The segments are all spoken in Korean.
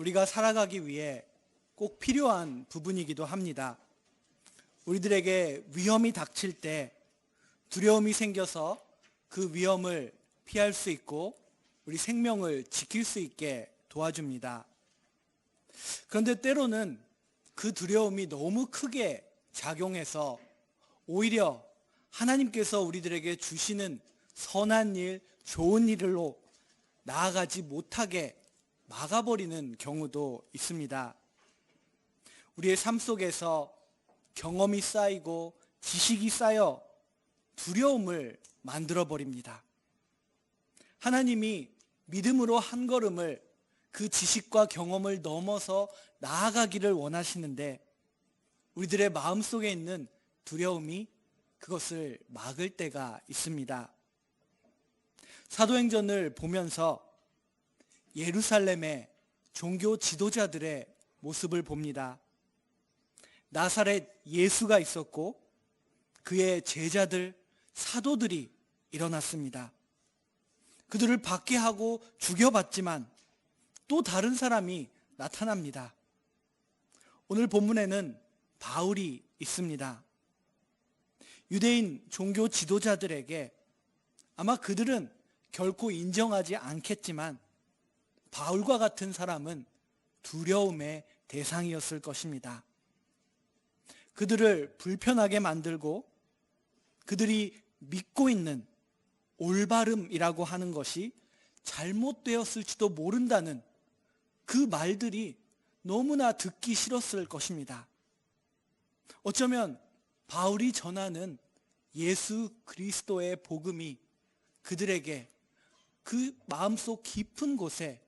우리가 살아가기 위해 꼭 필요한 부분이기도 합니다. 우리들에게 위험이 닥칠 때 두려움이 생겨서 그 위험을 피할 수 있고 우리 생명을 지킬 수 있게 도와줍니다. 그런데 때로는 그 두려움이 너무 크게 작용해서 오히려 하나님께서 우리들에게 주시는 선한 일, 좋은 일로 나아가지 못하게 막아버리는 경우도 있습니다. 우리의 삶 속에서 경험이 쌓이고 지식이 쌓여 두려움을 만들어 버립니다. 하나님이 믿음으로 한 걸음을 그 지식과 경험을 넘어서 나아가기를 원하시는데 우리들의 마음 속에 있는 두려움이 그것을 막을 때가 있습니다. 사도행전을 보면서 예루살렘의 종교 지도자들의 모습을 봅니다. 나사렛 예수가 있었고 그의 제자들, 사도들이 일어났습니다. 그들을 박해하고 죽여봤지만 또 다른 사람이 나타납니다. 오늘 본문에는 바울이 있습니다. 유대인 종교 지도자들에게 아마 그들은 결코 인정하지 않겠지만 바울과 같은 사람은 두려움의 대상이었을 것입니다. 그들을 불편하게 만들고 그들이 믿고 있는 올바름이라고 하는 것이 잘못되었을지도 모른다는 그 말들이 너무나 듣기 싫었을 것입니다. 어쩌면 바울이 전하는 예수 그리스도의 복음이 그들에게 그 마음속 깊은 곳에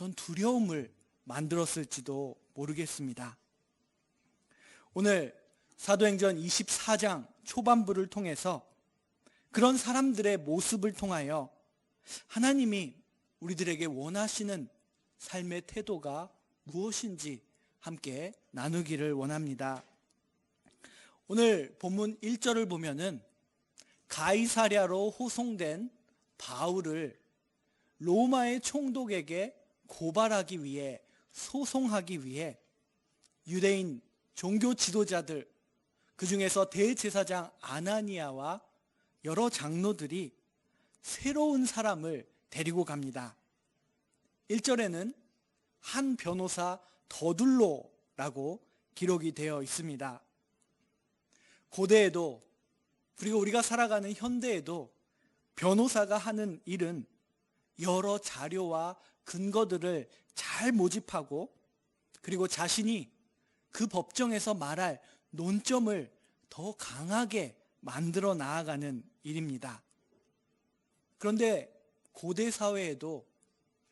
어떤 두려움을 만들었을지도 모르겠습니다. 오늘 사도행전 24장 초반부를 통해서 그런 사람들의 모습을 통하여 하나님이 우리들에게 원하시는 삶의 태도가 무엇인지 함께 나누기를 원합니다. 오늘 본문 1절을 보면은 가이사랴로 호송된 바울을 로마의 총독에게 고발하기 위해 소송하기 위해 유대인 종교 지도자들 그 중에서 대제사장 아나니아와 여러 장로들이 새로운 사람을 데리고 갑니다. 1절에는 한 변호사 더둘로라고 기록이 되어 있습니다. 고대에도 그리고 우리가 살아가는 현대에도 변호사가 하는 일은 여러 자료와 근거들을 잘 모집하고 그리고 자신이 그 법정에서 말할 논점을 더 강하게 만들어 나아가는 일입니다. 그런데 고대 사회에도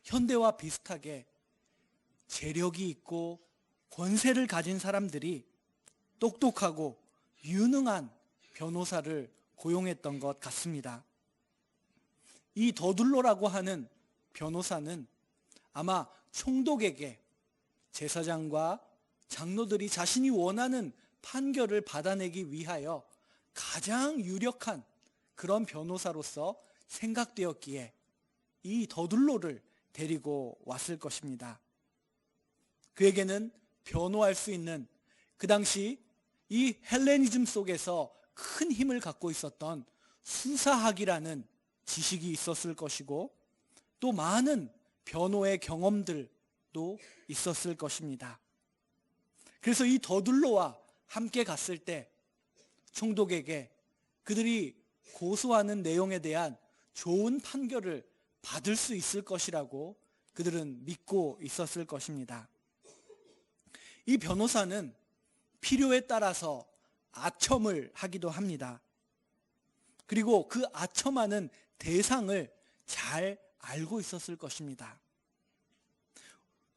현대와 비슷하게 재력이 있고 권세를 가진 사람들이 똑똑하고 유능한 변호사를 고용했던 것 같습니다. 이 더둘로라고 하는 변호사는 아마 총독에게 제사장과 장로들이 자신이 원하는 판결을 받아내기 위하여 가장 유력한 그런 변호사로서 생각되었기에 이 더둘로를 데리고 왔을 것입니다. 그에게는 변호할 수 있는 그 당시 이 헬레니즘 속에서 큰 힘을 갖고 있었던 수사학이라는 지식이 있었을 것이고 또 많은 변호의 경험들도 있었을 것입니다. 그래서 이 더둘로와 함께 갔을 때 총독에게 그들이 고소하는 내용에 대한 좋은 판결을 받을 수 있을 것이라고 그들은 믿고 있었을 것입니다. 이 변호사는 필요에 따라서 아첨을 하기도 합니다. 그리고 그 아첨하는 대상을 잘 알고 있었을 것입니다.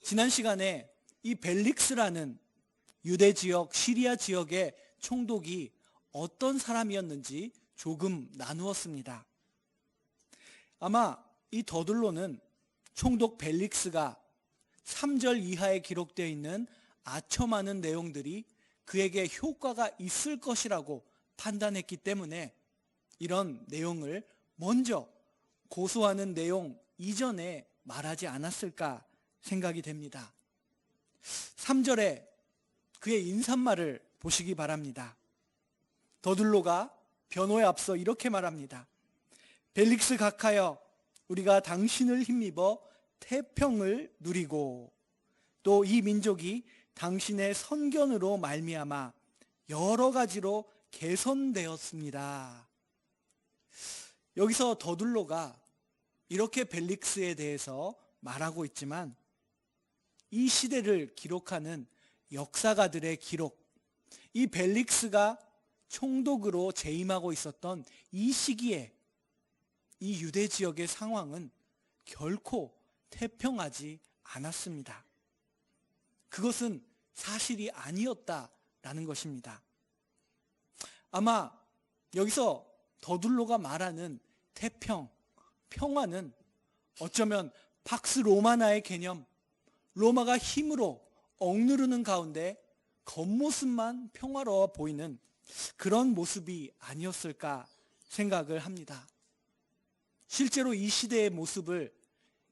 지난 시간에 이 벨릭스라는 유대 지역, 시리아 지역의 총독이 어떤 사람이었는지 조금 나누었습니다. 아마 이 더둘로는 총독 벨릭스가 3절 이하에 기록되어 있는 아첨하는 내용들이 그에게 효과가 있을 것이라고 판단했기 때문에 이런 내용을 먼저 고소하는 내용 이전에 말하지 않았을까 생각이 됩니다. 3절에 그의 인사말을 보시기 바랍니다. 더둘로가 변호에 앞서 이렇게 말합니다. 벨릭스 각하여 우리가 당신을 힘입어 태평을 누리고 또 이 민족이 당신의 선견으로 말미암아 여러 가지로 개선되었습니다. 여기서 더둘로가 이렇게 벨릭스에 대해서 말하고 있지만 이 시대를 기록하는 역사가들의 기록, 이 벨릭스가 총독으로 재임하고 있었던 이 시기에 이 유대 지역의 상황은 결코 태평하지 않았습니다. 그것은 사실이 아니었다라는 것입니다. 아마 여기서 더둘로가 말하는 태평, 평화는 어쩌면 팍스 로마나의 개념, 로마가 힘으로 억누르는 가운데 겉모습만 평화로워 보이는 그런 모습이 아니었을까 생각을 합니다. 실제로 이 시대의 모습을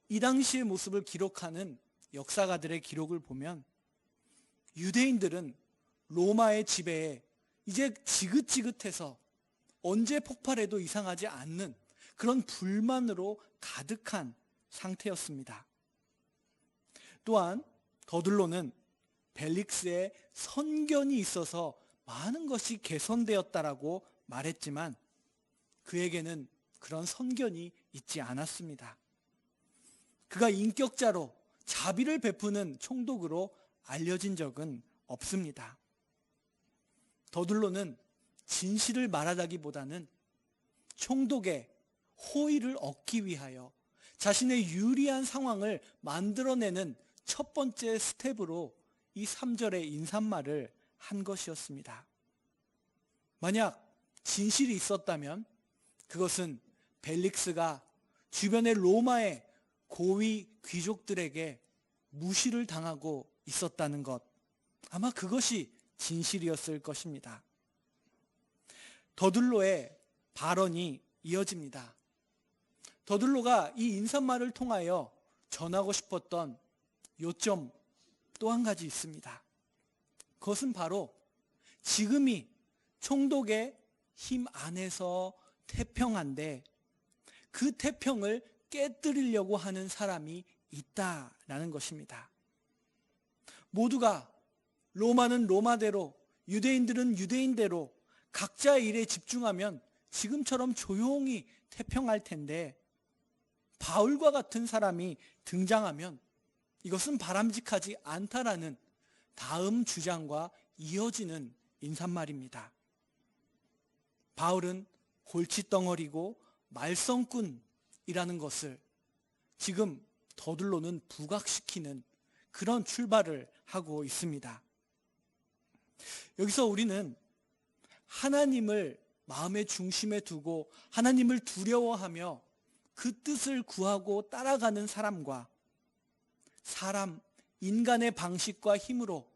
이 당시의 모습을 기록하는 역사가들의 기록을 보면 유대인들은 로마의 지배에 이제 지긋지긋해서 언제 폭발해도 이상하지 않는 그런 불만으로 가득한 상태였습니다. 또한 더들로는 벨릭스의 선견이 있어서 많은 것이 개선되었다라고 말했지만 그에게는 그런 선견이 있지 않았습니다. 그가 인격자로 자비를 베푸는 총독으로 알려진 적은 없습니다. 더들로는 진실을 말하다기보다는 총독의 호의를 얻기 위하여 자신의 유리한 상황을 만들어내는 첫 번째 스텝으로 이 3절의 인사말을 한 것이었습니다. 만약 진실이 있었다면 그것은 벨릭스가 주변의 로마의 고위 귀족들에게 무시를 당하고 있었다는 것. 아마 그것이 진실이었을 것입니다. 더들로의 발언이 이어집니다. 더들로가 이 인사말을 통하여 전하고 싶었던 요점 또 한 가지 있습니다. 그것은 바로 지금이 총독의 힘 안에서 태평한데 그 태평을 깨뜨리려고 하는 사람이 있다라는 것입니다. 모두가 로마는 로마대로 유대인들은 유대인대로 각자의 일에 집중하면 지금처럼 조용히 태평할 텐데 바울과 같은 사람이 등장하면 이것은 바람직하지 않다라는 다음 주장과 이어지는 인사말입니다. 바울은 골칫덩어리고 말썽꾼이라는 것을 지금 더들로는 부각시키는 그런 출발을 하고 있습니다. 여기서 우리는 하나님을 마음의 중심에 두고 하나님을 두려워하며 그 뜻을 구하고 따라가는 사람과 사람, 인간의 방식과 힘으로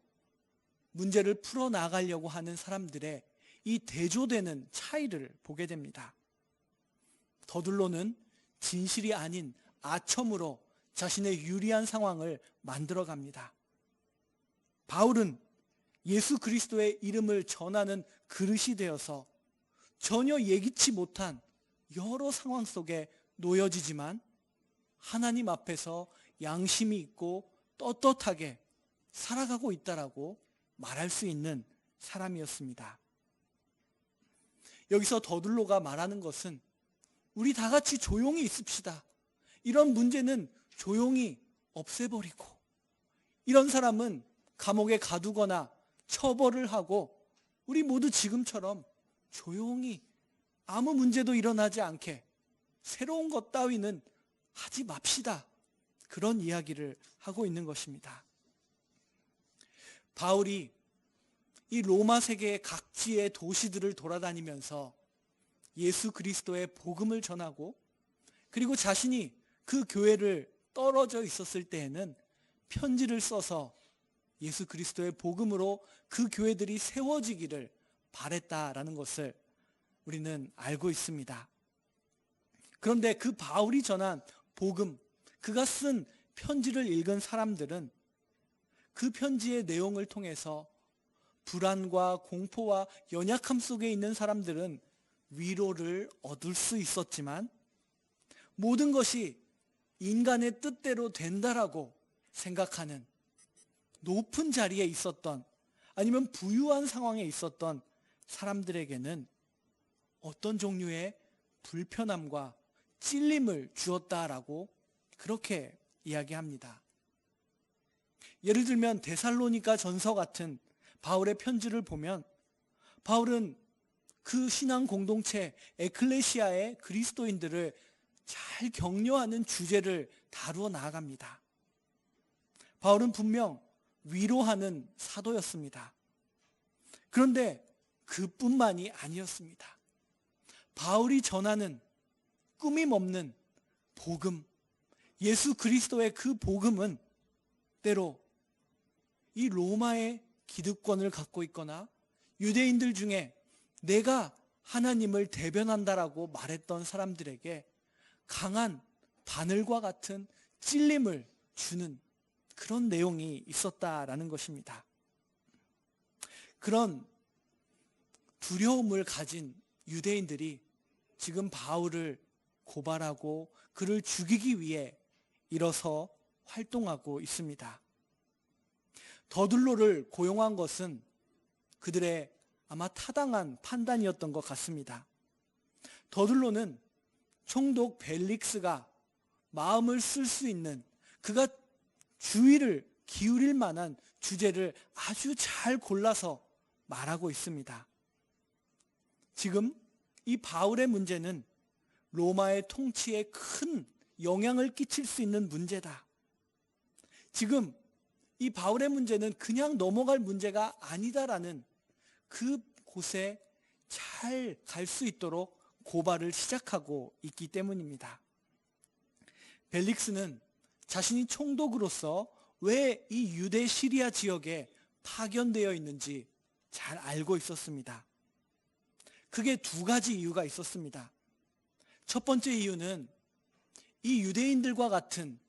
문제를 풀어나가려고 하는 사람들의 이 대조되는 차이를 보게 됩니다. 더들로는 진실이 아닌 아첨으로 자신의 유리한 상황을 만들어 갑니다. 바울은 예수 그리스도의 이름을 전하는 그릇이 되어서 전혀 예기치 못한 여러 상황 속에 놓여지지만 하나님 앞에서 양심이 있고 떳떳하게 살아가고 있다라고 말할 수 있는 사람이었습니다. 여기서 더들로가 말하는 것은 우리 다 같이 조용히 있읍시다. 이런 문제는 조용히 없애버리고 이런 사람은 감옥에 가두거나 처벌을 하고 우리 모두 지금처럼 조용히 아무 문제도 일어나지 않게 새로운 것 따위는 하지 맙시다. 그런 이야기를 하고 있는 것입니다. 바울이 이 로마 세계의 각지의 도시들을 돌아다니면서 예수 그리스도의 복음을 전하고 그리고 자신이 그 교회를 떨어져 있었을 때에는 편지를 써서 예수 그리스도의 복음으로 그 교회들이 세워지기를 바랬다라는 것을 우리는 알고 있습니다. 그런데 그 바울이 전한 복음, 그가 쓴 편지를 읽은 사람들은 그 편지의 내용을 통해서 불안과 공포와 연약함 속에 있는 사람들은 위로를 얻을 수 있었지만 모든 것이 인간의 뜻대로 된다라고 생각하는 높은 자리에 있었던 아니면 부유한 상황에 있었던 사람들에게는 어떤 종류의 불편함과 찔림을 주었다라고 그렇게 이야기합니다. 예를 들면 데살로니가 전서 같은 바울의 편지를 보면 바울은 그 신앙 공동체 에클레시아의 그리스도인들을 잘 격려하는 주제를 다루어 나아갑니다. 바울은 분명 위로하는 사도였습니다. 그런데 그뿐만이 아니었습니다. 바울이 전하는 꾸밈 없는 복음, 예수 그리스도의 그 복음은 때로 이 로마의 기득권을 갖고 있거나 유대인들 중에 내가 하나님을 대변한다라고 말했던 사람들에게 강한 바늘과 같은 찔림을 주는 그런 내용이 있었다라는 것입니다. 그런 두려움을 가진 유대인들이 지금 바울을 고발하고 그를 죽이기 위해 일어서 활동하고 있습니다. 더들로를 고용한 것은 그들의 아마 타당한 판단이었던 것 같습니다. 더들로는 총독 벨릭스가 마음을 쓸 수 있는 그가 주의를 기울일 만한 주제를 아주 잘 골라서 말하고 있습니다. 지금 이 바울의 문제는 로마의 통치에 큰 영향을 끼칠 수 있는 문제다. 지금 이 바울의 문제는 그냥 넘어갈 문제가 아니다라는 그 곳에 잘 갈 수 있도록 고발을 시작하고 있기 때문입니다. 벨릭스는 자신이 총독으로서 왜 이 유대 시리아 지역에 파견되어 있는지 잘 알고 있었습니다. 그게 두 가지 이유가 있었습니다. 첫 번째 이유는 이 유대인들과 같은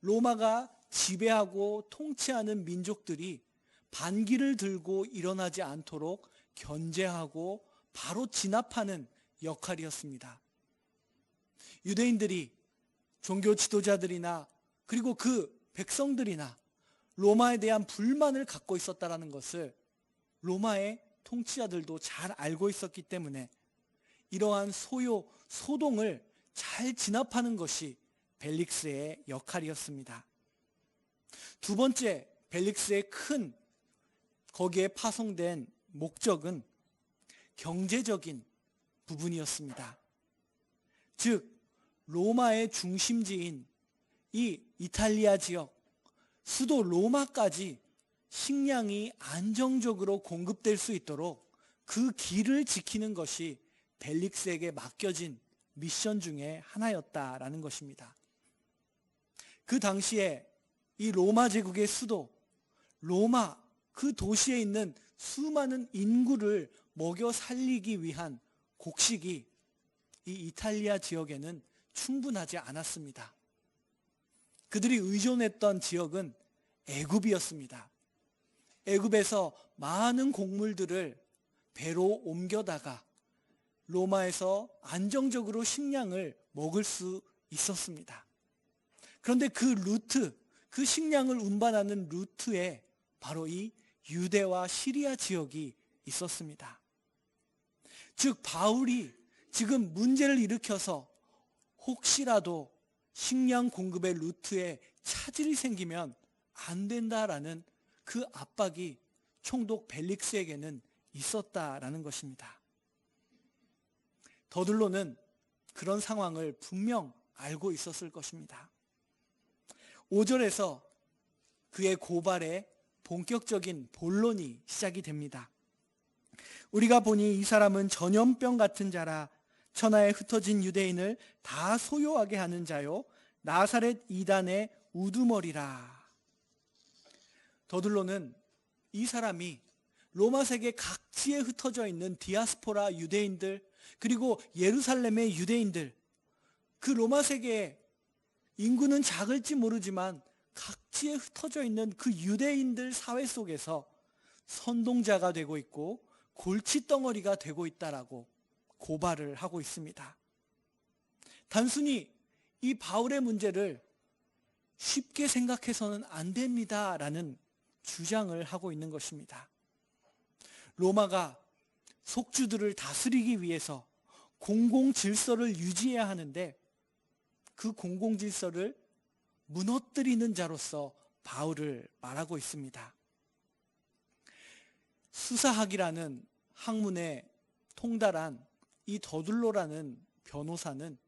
로마가 지배하고 통치하는 민족들이 반기를 들고 일어나지 않도록 견제하고 바로 진압하는 역할이었습니다. 유대인들이 종교 지도자들이나 그리고 그 백성들이나 로마에 대한 불만을 갖고 있었다는 것을 로마의 통치자들도 잘 알고 있었기 때문에 이러한 소요, 소동을 잘 진압하는 것이 벨릭스의 역할이었습니다. 두 번째, 벨릭스의 큰 거기에 파송된 목적은 경제적인 부분이었습니다. 즉, 로마의 중심지인 이 이탈리아 지역, 수도 로마까지 식량이 안정적으로 공급될 수 있도록 그 길을 지키는 것이 벨릭스에게 맡겨진 미션 중에 하나였다라는 것입니다. 그 당시에 이 로마 제국의 수도, 로마 그 도시에 있는 수많은 인구를 먹여 살리기 위한 곡식이 이 이탈리아 지역에는 충분하지 않았습니다. 그들이 의존했던 지역은 애굽이었습니다. 애굽에서 많은 곡물들을 배로 옮겨다가 로마에서 안정적으로 식량을 먹을 수 있었습니다. 그런데 그 루트, 그 식량을 운반하는 루트에 바로 이 유대와 시리아 지역이 있었습니다. 즉 바울이 지금 문제를 일으켜서 혹시라도 식량 공급의 루트에 차질이 생기면 안 된다라는 그 압박이 총독 벨릭스에게는 있었다라는 것입니다. 더들로는 그런 상황을 분명 알고 있었을 것입니다. 5절에서 그의 고발에 본격적인 본론이 시작이 됩니다. 우리가 보니 이 사람은 전염병 같은 자라 천하에 흩어진 유대인을 다 소요하게 하는 자요 나사렛 이단의 우두머리라. 더들로는 이 사람이 로마 세계 각지에 흩어져 있는 디아스포라 유대인들 그리고 예루살렘의 유대인들 그 로마 세계의 인구는 작을지 모르지만 각지에 흩어져 있는 그 유대인들 사회 속에서 선동자가 되고 있고 골칫덩어리가 되고 있다라고 고발을 하고 있습니다. 단순히 이 바울의 문제를 쉽게 생각해서는 안 됩니다라는 주장을 하고 있는 것입니다. 로마가 속주들을 다스리기 위해서 공공 질서를 유지해야 하는데 그 공공 질서를 무너뜨리는 자로서 바울을 말하고 있습니다. 수사학이라는 학문에 통달한 이 더둘로라는 변호사는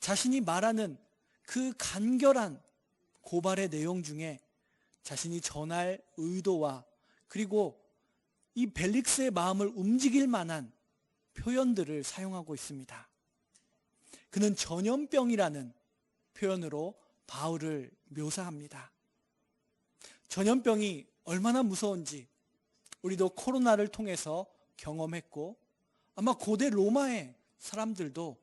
자신이 말하는 그 간결한 고발의 내용 중에 자신이 전할 의도와 그리고 이 벨릭스의 마음을 움직일 만한 표현들을 사용하고 있습니다. 그는 전염병이라는 표현으로 바울을 묘사합니다. 전염병이 얼마나 무서운지 우리도 코로나를 통해서 경험했고 아마 고대 로마의 사람들도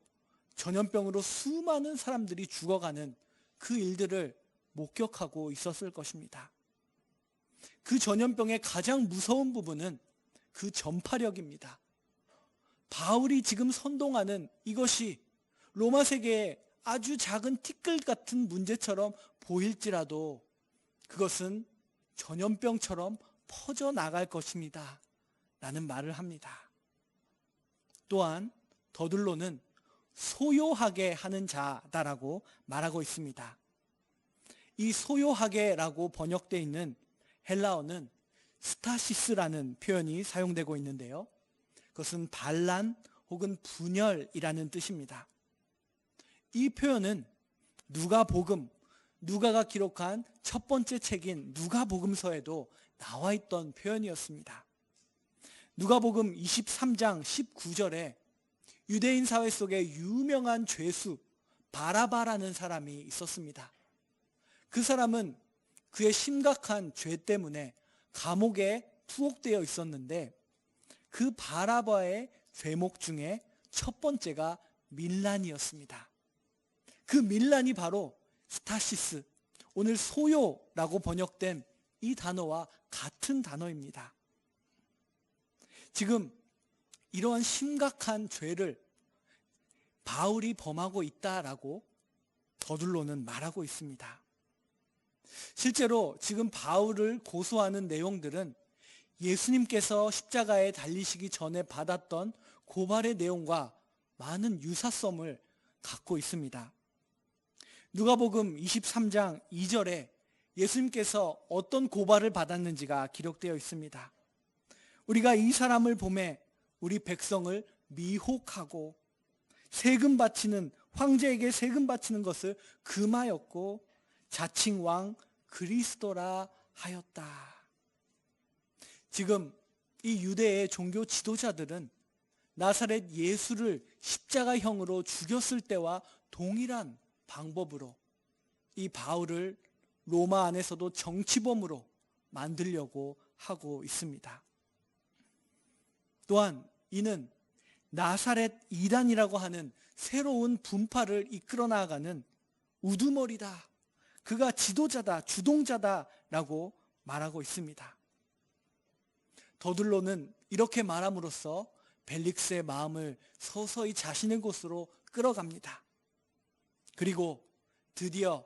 전염병으로 수많은 사람들이 죽어가는 그 일들을 목격하고 있었을 것입니다. 그 전염병의 가장 무서운 부분은 그 전파력입니다. 바울이 지금 선동하는 이것이 로마 세계의 아주 작은 티끌 같은 문제처럼 보일지라도 그것은 전염병처럼 퍼져나갈 것입니다. 라는 말을 합니다. 또한 더들로는 소요하게 하는 자다라고 말하고 있습니다. 이 소요하게라고 번역되어 있는 헬라어는 스타시스라는 표현이 사용되고 있는데요. 그것은 반란 혹은 분열이라는 뜻입니다. 이 표현은 누가복음, 누가가 기록한 첫 번째 책인 누가복음서에도 나와 있던 표현이었습니다. 누가복음 23장 19절에 유대인 사회 속에 유명한 죄수 바라바라는 사람이 있었습니다. 그 사람은 그의 심각한 죄 때문에 감옥에 투옥되어 있었는데 그 바라바의 죄목 중에 첫 번째가 밀란이었습니다. 그 밀란이 바로 스타시스, 오늘 소요라고 번역된 이 단어와 같은 단어입니다. 지금 이러한 심각한 죄를 바울이 범하고 있다라고 더둘로는 말하고 있습니다. 실제로 지금 바울을 고소하는 내용들은 예수님께서 십자가에 달리시기 전에 받았던 고발의 내용과 많은 유사성을 갖고 있습니다. 누가복음 23장 2절에 예수님께서 어떤 고발을 받았는지가 기록되어 있습니다. 우리가 이 사람을 보매 우리 백성을 미혹하고 세금 바치는 황제에게 세금 바치는 것을 금하였고 자칭 왕 그리스도라 하였다. 지금 이 유대의 종교 지도자들은 나사렛 예수를 십자가형으로 죽였을 때와 동일한 방법으로 이 바울을 로마 안에서도 정치범으로 만들려고 하고 있습니다. 또한 이는 나사렛 이단이라고 하는 새로운 분파를 이끌어 나가는 우두머리다. 그가 지도자다, 주동자다라고 말하고 있습니다. 더들로는 이렇게 말함으로써 벨릭스의 마음을 서서히 자신의 곳으로 끌어갑니다. 그리고 드디어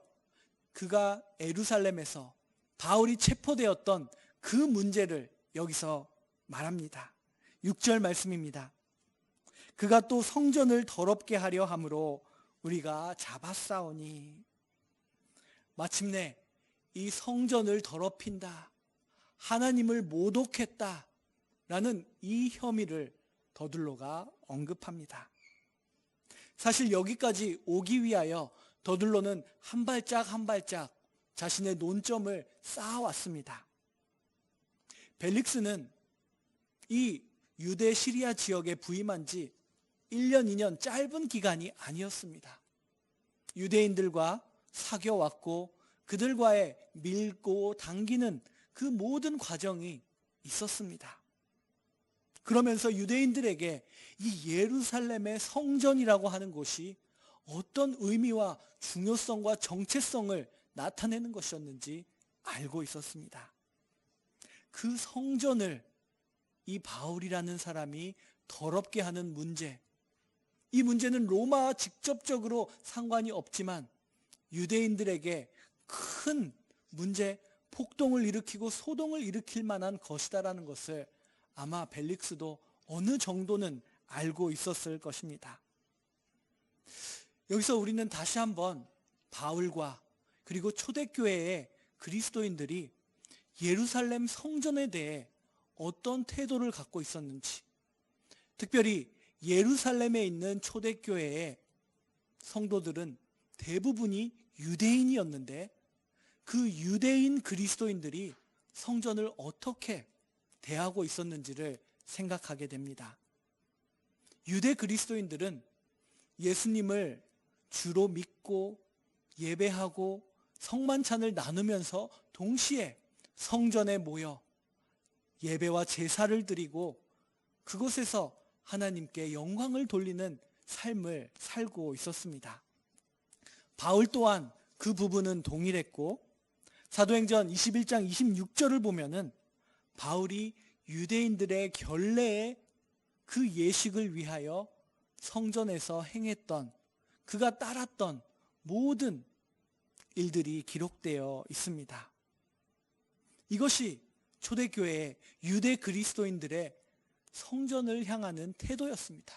그가 에루살렘에서 바울이 체포되었던 그 문제를 여기서 말합니다. 6절 말씀입니다. 그가 또 성전을 더럽게 하려 함으로 우리가 잡았사오니 마침내 이 성전을 더럽힌다. 하나님을 모독했다. 라는 이 혐의를 더들로가 언급합니다. 사실 여기까지 오기 위하여 더들로는 한 발짝 한 발짝 자신의 논점을 쌓아왔습니다. 벨릭스는 이 유대 시리아 지역에 부임한 지 1년, 2년 짧은 기간이 아니었습니다. 유대인들과 사귀어왔고 그들과의 밀고 당기는 그 모든 과정이 있었습니다. 그러면서 유대인들에게 이 예루살렘의 성전이라고 하는 곳이 어떤 의미와 중요성과 정체성을 나타내는 것이었는지 알고 있었습니다. 그 성전을 이 바울이라는 사람이 더럽게 하는 문제, 이 문제는 로마와 직접적으로 상관이 없지만 유대인들에게 큰 문제, 폭동을 일으키고 소동을 일으킬 만한 것이다라는 것을 아마 벨릭스도 어느 정도는 알고 있었을 것입니다. 여기서 우리는 다시 한번 바울과 그리고 초대교회의 그리스도인들이 예루살렘 성전에 대해 어떤 태도를 갖고 있었는지, 특별히 예루살렘에 있는 초대교회의 성도들은 대부분이 유대인이었는데 그 유대인 그리스도인들이 성전을 어떻게 대하고 있었는지를 생각하게 됩니다. 유대 그리스도인들은 예수님을 주로 믿고 예배하고 성만찬을 나누면서 동시에 성전에 모여 예배와 제사를 드리고 그곳에서 하나님께 영광을 돌리는 삶을 살고 있었습니다. 바울 또한 그 부분은 동일했고 사도행전 21장 26절을 보면은 바울이 유대인들의 결례의 그 예식을 위하여 성전에서 행했던 그가 따랐던 모든 일들이 기록되어 있습니다. 이것이 초대교회의 유대 그리스도인들의 성전을 향하는 태도였습니다.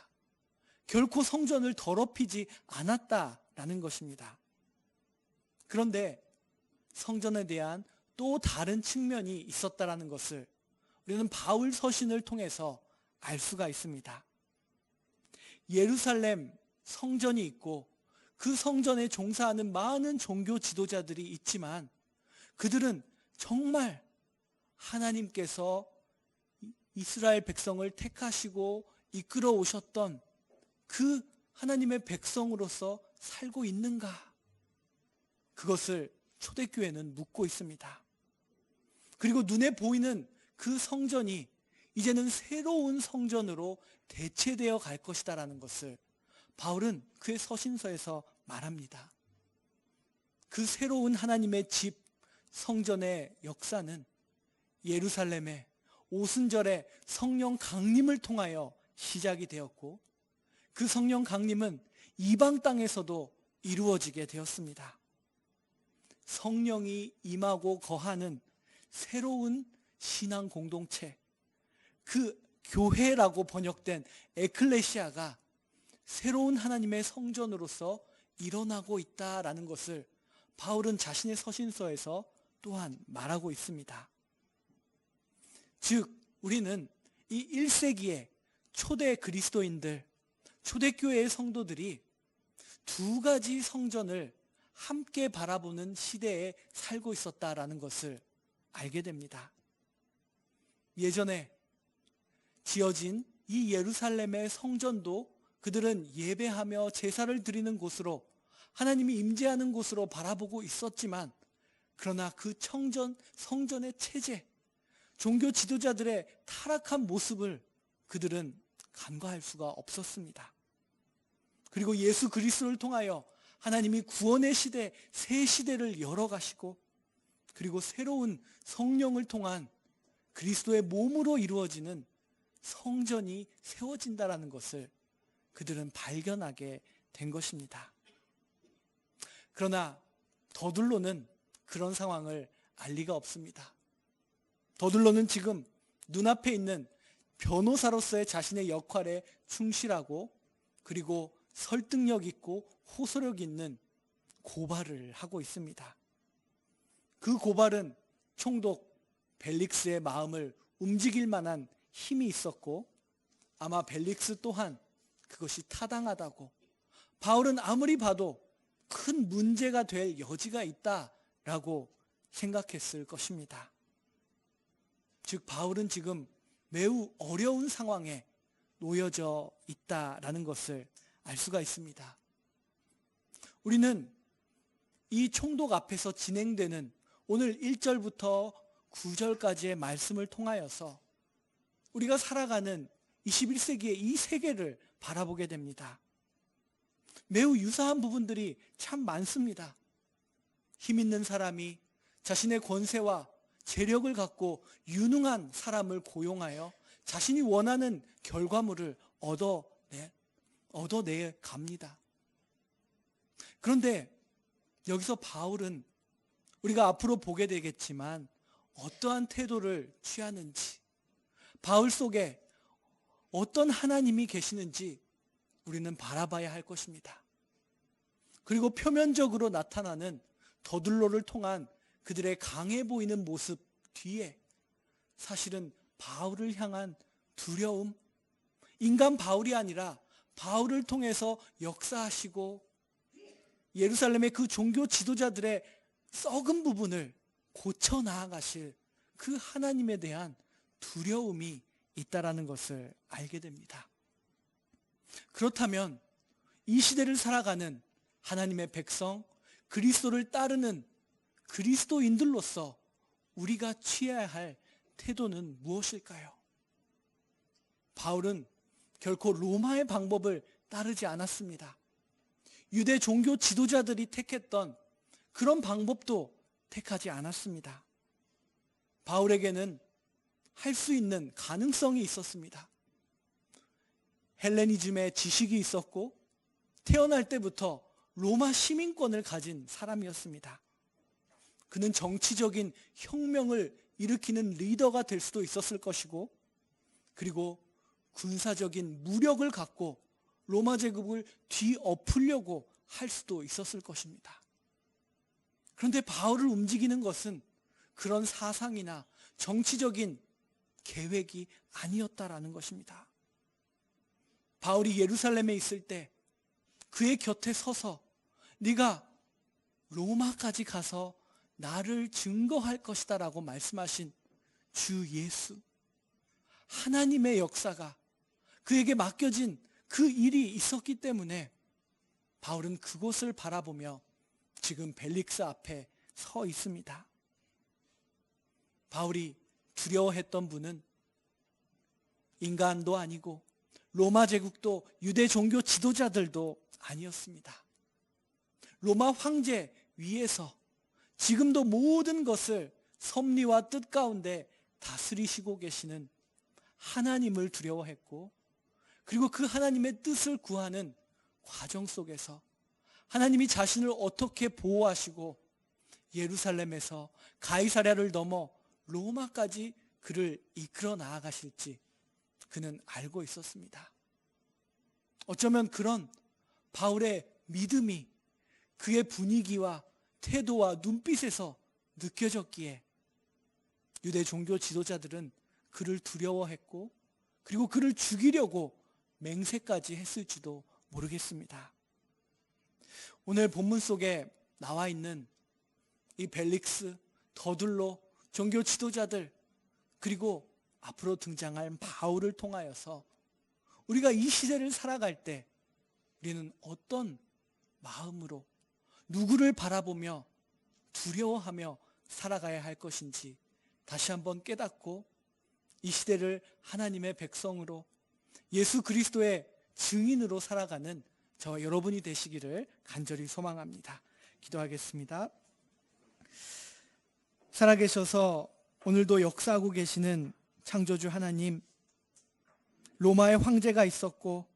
결코 성전을 더럽히지 않았다 라는 것입니다. 그런데 성전에 대한 또 다른 측면이 있었다라는 것을 우리는 바울 서신을 통해서 알 수가 있습니다. 예루살렘 성전이 있고 그 성전에 종사하는 많은 종교 지도자들이 있지만 그들은 정말 하나님께서 이스라엘 백성을 택하시고 이끌어 오셨던 그 하나님의 백성으로서 살고 있는가? 그것을 초대교회는 묻고 있습니다. 그리고 눈에 보이는 그 성전이 이제는 새로운 성전으로 대체되어 갈 것이다라는 것을 바울은 그의 서신서에서 말합니다. 그 새로운 하나님의 집 성전의 역사는 예루살렘의 오순절에 성령 강림을 통하여 시작이 되었고 그 성령 강림은 이방 땅에서도 이루어지게 되었습니다. 성령이 임하고 거하는 새로운 신앙 공동체, 그 교회라고 번역된 에클레시아가 새로운 하나님의 성전으로서 일어나고 있다라는 것을 바울은 자신의 서신서에서 또한 말하고 있습니다. 즉, 우리는 이 1세기의 초대 그리스도인들, 초대교회의 성도들이 두 가지 성전을 함께 바라보는 시대에 살고 있었다라는 것을 알게 됩니다. 예전에 지어진 이 예루살렘의 성전도 그들은 예배하며 제사를 드리는 곳으로 하나님이 임재하는 곳으로 바라보고 있었지만 그러나 그 청전 성전의 체제 종교 지도자들의 타락한 모습을 그들은 간과할 수가 없었습니다. 그리고 예수 그리스도를 통하여 하나님이 구원의 시대 새 시대를 열어가시고 그리고 새로운 성령을 통한 그리스도의 몸으로 이루어지는 성전이 세워진다라는 것을 그들은 발견하게 된 것입니다. 그러나 더둘로는 그런 상황을 알 리가 없습니다. 더둘로는 지금 눈앞에 있는 변호사로서의 자신의 역할에 충실하고 그리고 설득력 있고 호소력 있는 고발을 하고 있습니다. 그 고발은 총독 벨릭스의 마음을 움직일 만한 힘이 있었고 아마 벨릭스 또한 그것이 타당하다고 바울은 아무리 봐도 큰 문제가 될 여지가 있다라고 생각했을 것입니다. 즉 바울은 지금 매우 어려운 상황에 놓여져 있다라는 것을 알 수가 있습니다. 우리는 이 총독 앞에서 진행되는 오늘 1절부터 9절까지의 말씀을 통하여서 우리가 살아가는 21세기의 이 세계를 바라보게 됩니다. 매우 유사한 부분들이 참 많습니다. 힘 있는 사람이 자신의 권세와 재력을 갖고 유능한 사람을 고용하여 자신이 원하는 결과물을 얻어내, 얻어내 갑니다. 그런데 여기서 바울은 우리가 앞으로 보게 되겠지만 어떠한 태도를 취하는지, 바울 속에 어떤 하나님이 계시는지 우리는 바라봐야 할 것입니다. 그리고 표면적으로 나타나는 더들로를 통한 그들의 강해 보이는 모습 뒤에 사실은 바울을 향한 두려움, 인간 바울이 아니라 바울을 통해서 역사하시고 예루살렘의 그 종교 지도자들의 썩은 부분을 고쳐 나아가실 그 하나님에 대한 두려움이 있다라는 것을 알게 됩니다. 그렇다면 이 시대를 살아가는 하나님의 백성, 그리스도를 따르는 그리스도인들로서 우리가 취해야 할 태도는 무엇일까요? 바울은 결코 로마의 방법을 따르지 않았습니다. 유대 종교 지도자들이 택했던 그런 방법도 택하지 않았습니다. 바울에게는 할 수 있는 가능성이 있었습니다. 헬레니즘의 지식이 있었고 태어날 때부터 로마 시민권을 가진 사람이었습니다. 그는 정치적인 혁명을 일으키는 리더가 될 수도 있었을 것이고 그리고 군사적인 무력을 갖고 로마 제국을 뒤엎으려고 할 수도 있었을 것입니다. 그런데 바울을 움직이는 것은 그런 사상이나 정치적인 계획이 아니었다라는 것입니다. 바울이 예루살렘에 있을 때 그의 곁에 서서 네가 로마까지 가서 나를 증거할 것이다라고 말씀하신 주 예수 하나님의 역사가 그에게 맡겨진 그 일이 있었기 때문에 바울은 그곳을 바라보며 지금 벨릭스 앞에 서 있습니다. 바울이 두려워했던 분은 인간도 아니고 로마 제국도 유대 종교 지도자들도 아니었습니다. 로마 황제 위에서 지금도 모든 것을 섭리와 뜻 가운데 다스리시고 계시는 하나님을 두려워했고 그리고 그 하나님의 뜻을 구하는 과정 속에서 하나님이 자신을 어떻게 보호하시고 예루살렘에서 가이사랴를 넘어 로마까지 그를 이끌어 나아가실지 그는 알고 있었습니다. 어쩌면 그런 바울의 믿음이 그의 분위기와 태도와 눈빛에서 느껴졌기에 유대 종교 지도자들은 그를 두려워했고 그리고 그를 죽이려고 맹세까지 했을지도 모르겠습니다. 오늘 본문 속에 나와 있는 이 벨릭스, 더둘로 종교 지도자들 그리고 앞으로 등장할 바울을 통하여서 우리가 이 시대를 살아갈 때 우리는 어떤 마음으로 누구를 바라보며 두려워하며 살아가야 할 것인지 다시 한번 깨닫고 이 시대를 하나님의 백성으로 예수 그리스도의 증인으로 살아가는 저 여러분이 되시기를 간절히 소망합니다. 기도하겠습니다. 살아계셔서 오늘도 역사하고 계시는 창조주 하나님, 로마의 황제가 있었고,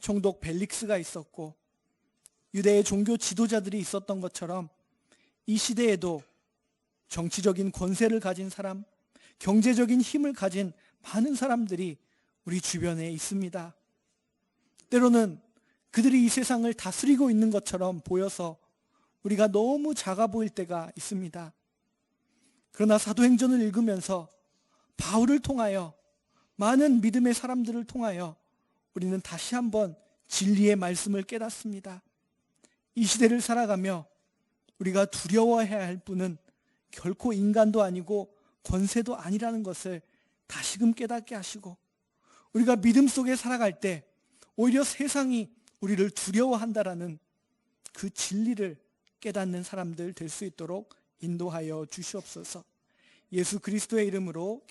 총독 벨릭스가 있었고, 유대의 종교 지도자들이 있었던 것처럼 이 시대에도 정치적인 권세를 가진 사람, 경제적인 힘을 가진 많은 사람들이 우리 주변에 있습니다. 때로는 그들이 이 세상을 다스리고 있는 것처럼 보여서 우리가 너무 작아 보일 때가 있습니다. 그러나 사도행전을 읽으면서 바울을 통하여 많은 믿음의 사람들을 통하여 우리는 다시 한번 진리의 말씀을 깨닫습니다. 이 시대를 살아가며 우리가 두려워해야 할 분은 결코 인간도 아니고 권세도 아니라는 것을 다시금 깨닫게 하시고 우리가 믿음 속에 살아갈 때 오히려 세상이 우리를 두려워한다라는 그 진리를 깨닫는 사람들 될 수 있도록 인도하여 주시옵소서. 예수 그리스도의 이름으로